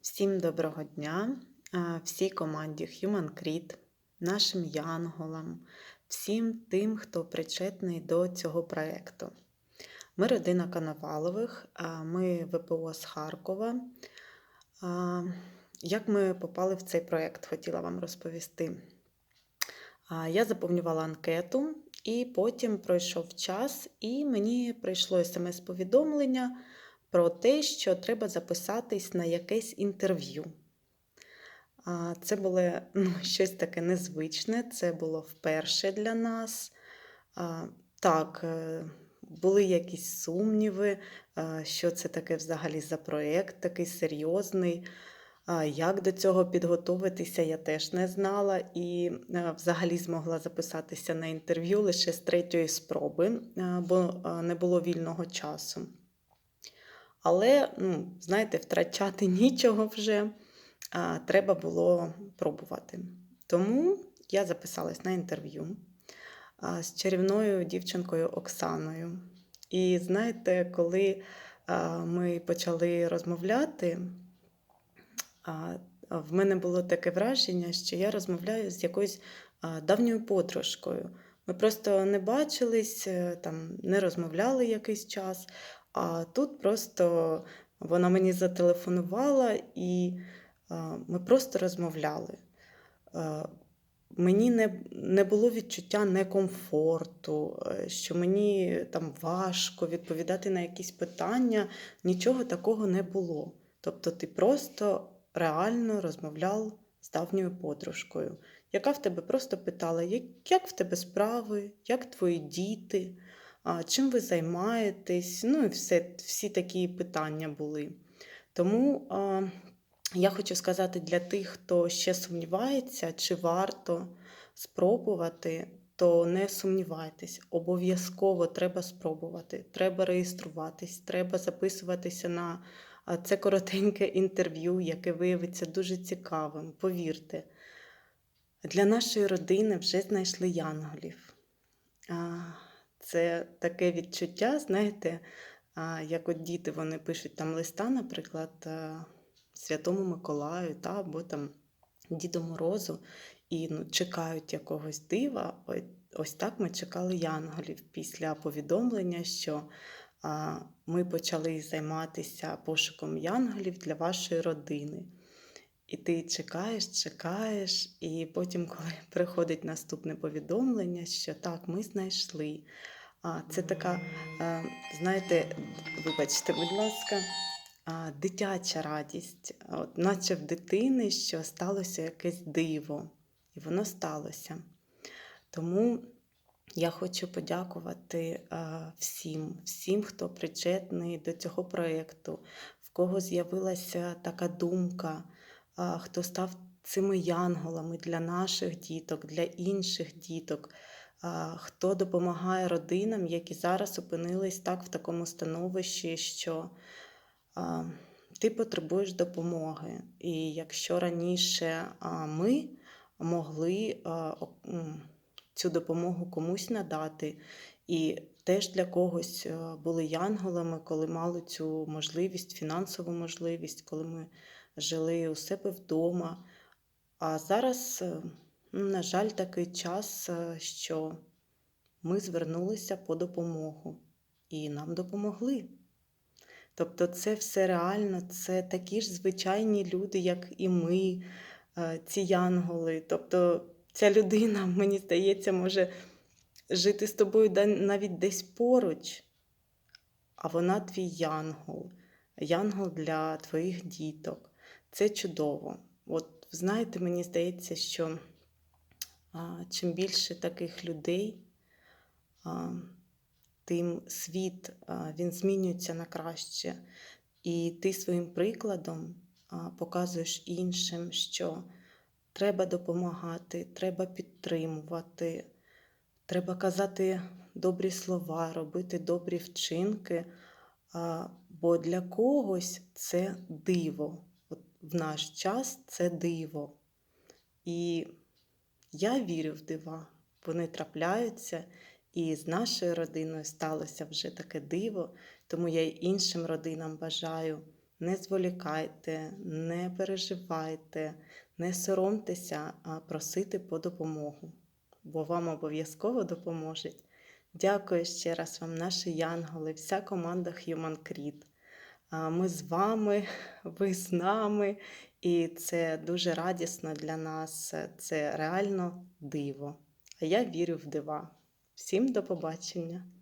Всім доброго дня, всій команді HumanCrit, нашим янголам, всім тим, хто причетний до цього проєкту. Ми родина Коновалових, ми ВПО з Харкова. Як ми попали в цей проєкт, хотіла вам розповісти. Я заповнювала анкету, і потім пройшов час, і мені прийшло смс-повідомлення про те, що треба записатись на якесь інтерв'ю. Це було ну, щось таке незвичне, це було вперше для нас. Так, е, були якісь сумніви, що це таке взагалі за проєкт, такий серйозний. Як до цього підготуватися, я теж не знала і е, взагалі змогла записатися на інтерв'ю лише з третьої спроби, е, бо не було вільного часу. Але, ну, знаєте, втрачати нічого вже а, треба було пробувати. Тому я записалась на інтерв'ю а, з чарівною дівчинкою Оксаною. І знаєте, коли а, ми почали розмовляти, а, в мене було таке враження, що я розмовляю з якоюсь а, давньою подружкою. Ми просто не бачились, е, там, не розмовляли якийсь час. А тут просто вона мені зателефонувала, і ми просто розмовляли. Мені не, не було відчуття некомфорту, е, що мені там важко відповідати на якісь питання. Нічого такого не було. Тобто ти просто реально розмовляв з давньою подружкою, яка в тебе просто питала, як, в тебе справи, як твої діти, чим ви займаєтесь, ну і все, всі такі питання були. Тому а, я хочу сказати для тих, хто ще сумнівається, чи варто спробувати, то не сумнівайтесь, обов'язково треба спробувати. Треба реєструватись, треба записуватися на це коротеньке інтерв'ю, яке виявиться дуже цікавим. Повірте, для нашої родини вже знайшли янголів. Це таке відчуття, знаєте, як от діти вони пишуть там листа, наприклад, Святому Миколаю та, або там Діду Морозу, і ну, чекають якогось дива. Ось так ми чекали янголів після повідомлення, що ми почали займатися пошуком янголів для вашої родини. І ти чекаєш, чекаєш, і потім, коли приходить наступне повідомлення, що так, ми знайшли. А, Це така, е, знаєте, вибачте, будь ласка, дитяча радість, От, наче в дитини, що сталося якесь диво, і воно сталося. Тому я хочу подякувати е, всім, всім, хто причетний до цього проєкту, в кого з'явилася така думка, хто став цими янголами для наших діток, для інших діток, хто допомагає родинам, які зараз опинились так в такому становищі, що ти потребуєш допомоги. І якщо раніше ми могли цю допомогу комусь надати, і теж для когось е, були янголами, коли мали цю можливість, фінансову можливість, коли ми жили у себе вдома. А зараз, е, ну, на жаль, такий час, е, що ми звернулися по допомогу і нам допомогли. Тобто, це все реально, це такі ж звичайні люди, як і ми, ці янголи. Тобто, ця людина, мені здається, може жити з тобою навіть десь поруч, а вона твій янгол, янгол для твоїх діток. Це чудово. От знаєте, мені здається, що а, чим більше таких людей, а, тим світ а, він змінюється на краще. І ти своїм прикладом а, показуєш іншим, що треба допомагати, треба підтримувати, треба казати добрі слова, робити добрі вчинки. Бо для когось це диво. От в наш час це диво. І я вірю в дива. Вони трапляються, і з нашою родиною сталося вже таке диво. Тому я й іншим родинам бажаю Не зволікайте, не переживайте, не соромтеся а просити по допомогу, бо вам обов'язково допоможуть. Дякую ще раз вам, наші янголи, вся команда Human Creed. Ми з вами, ви з нами, і це дуже радісно для нас. Це реально диво. А я вірю в дива. Всім до побачення!